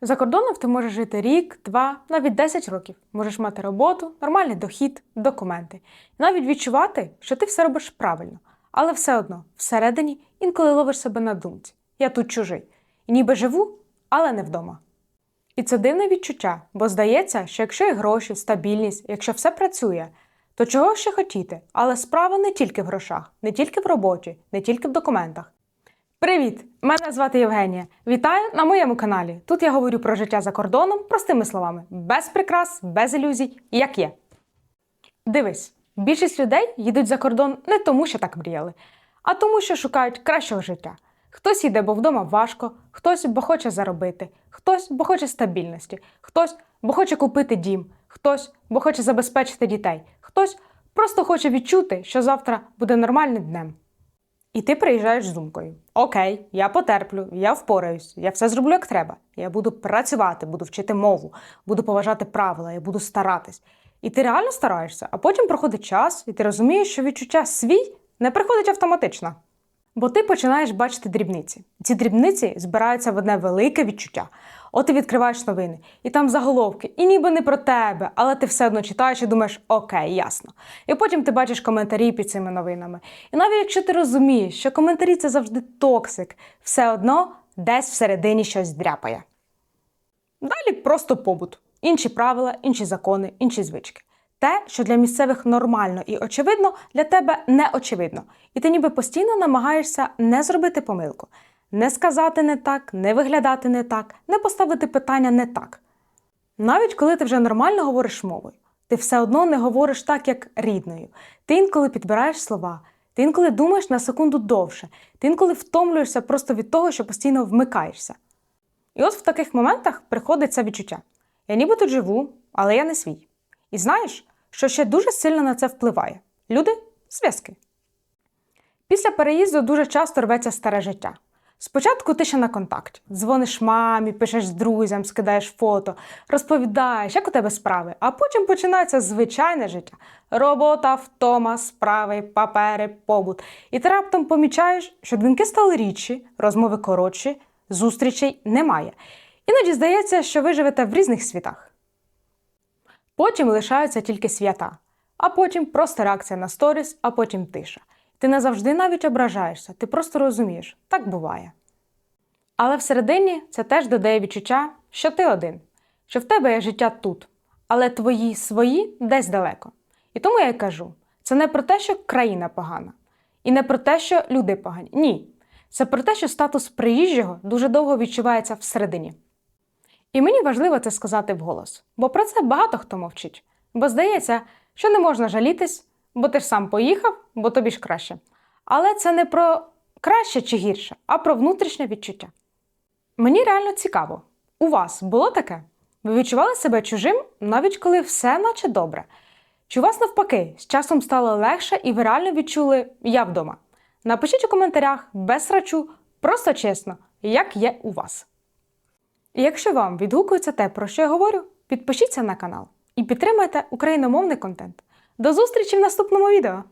За кордоном ти можеш жити рік, два, навіть 10 років. Можеш мати роботу, нормальний дохід, документи. І навіть відчувати, що ти все робиш правильно. Але все одно, всередині інколи ловиш себе на думці. Я тут чужий. І ніби живу, але не вдома. І це дивне відчуття, бо здається, що якщо є гроші, стабільність, якщо все працює, то чого ще хотіти? Але справа не тільки в грошах, не тільки в роботі, не тільки в документах. Привіт! Мене звати Євгенія. Вітаю на моєму каналі. Тут я говорю про життя за кордоном простими словами, без прикрас, без ілюзій, як є. Дивись, більшість людей їдуть за кордон не тому, що так мріяли, а тому, що шукають кращого життя. Хтось їде, бо вдома важко, хтось бо хоче заробити, хтось бо хоче стабільності, хтось бо хоче купити дім, хтось бо хоче забезпечити дітей, хтось просто хоче відчути, що завтра буде нормальним днем. І ти приїжджаєш з думкою: Окей, я потерплю, я впораюсь, я все зроблю як треба. Я буду працювати, буду вчити мову, буду поважати правила, я буду старатись. І ти реально стараєшся, а потім проходить час, і ти розумієш, що відчуття свій не приходить автоматично. Бо ти починаєш бачити дрібниці. Ці дрібниці збираються в одне велике відчуття. От ти відкриваєш новини, і там заголовки, і ніби не про тебе, але ти все одно читаєш і думаєш, окей, ясно. І потім ти бачиш коментарі під цими новинами. І навіть якщо ти розумієш, що коментарі це завжди токсик, все одно десь всередині щось дряпає. Далі просто побут. Інші правила, інші закони, інші звички. Те, що для місцевих нормально і очевидно, для тебе не очевидно. І ти ніби постійно намагаєшся не зробити помилку, не сказати не так, не виглядати не так, не поставити питання не так. Навіть коли ти вже нормально говориш мовою, ти все одно не говориш так, як рідною. Ти інколи підбираєш слова, ти інколи думаєш на секунду довше, ти інколи втомлюєшся просто від того, що постійно вмикаєшся. І от в таких моментах приходить це відчуття. Я ніби тут живу, але я не свій. І знаєш, що ще дуже сильно на це впливає? Люди зв'язки. Після переїзду дуже часто рветься старе життя. Спочатку ти ще на контакті. Дзвониш мамі, пишеш друзям, скидаєш фото, розповідаєш, як у тебе справи, а потім починається звичайне життя. Робота, втома, справи, папери, побут. І ти раптом помічаєш, що дзвінки стали рідші, розмови коротші, зустрічей немає. Іноді здається, що ви живете в різних світах. Потім лишаються тільки свята, а потім просто реакція на сторіс, а потім тиша. Ти не завжди навіть ображаєшся, ти просто розумієш, так буває. Але всередині це теж додає відчуття, що ти один, що в тебе є життя тут, але твої свої десь далеко. І тому я й кажу: це не про те, що країна погана, і не про те, що люди погані. Ні. Це про те, що статус приїжджого дуже довго відчувається всередині. І мені важливо це сказати вголос, бо про це багато хто мовчить. Бо здається, що не можна жалітись, бо ти ж сам поїхав, бо тобі ж краще. Але це не про краще чи гірше, а про внутрішнє відчуття. Мені реально цікаво, у вас було таке? Ви відчували себе чужим, навіть коли все наче добре? Чи у вас навпаки з часом стало легше і ви реально відчули я вдома? Напишіть у коментарях без срачу, просто чесно, як є у вас. І якщо вам відгукується те, про що я говорю, підпишіться на канал і підтримайте україномовний контент. До зустрічі в наступному відео!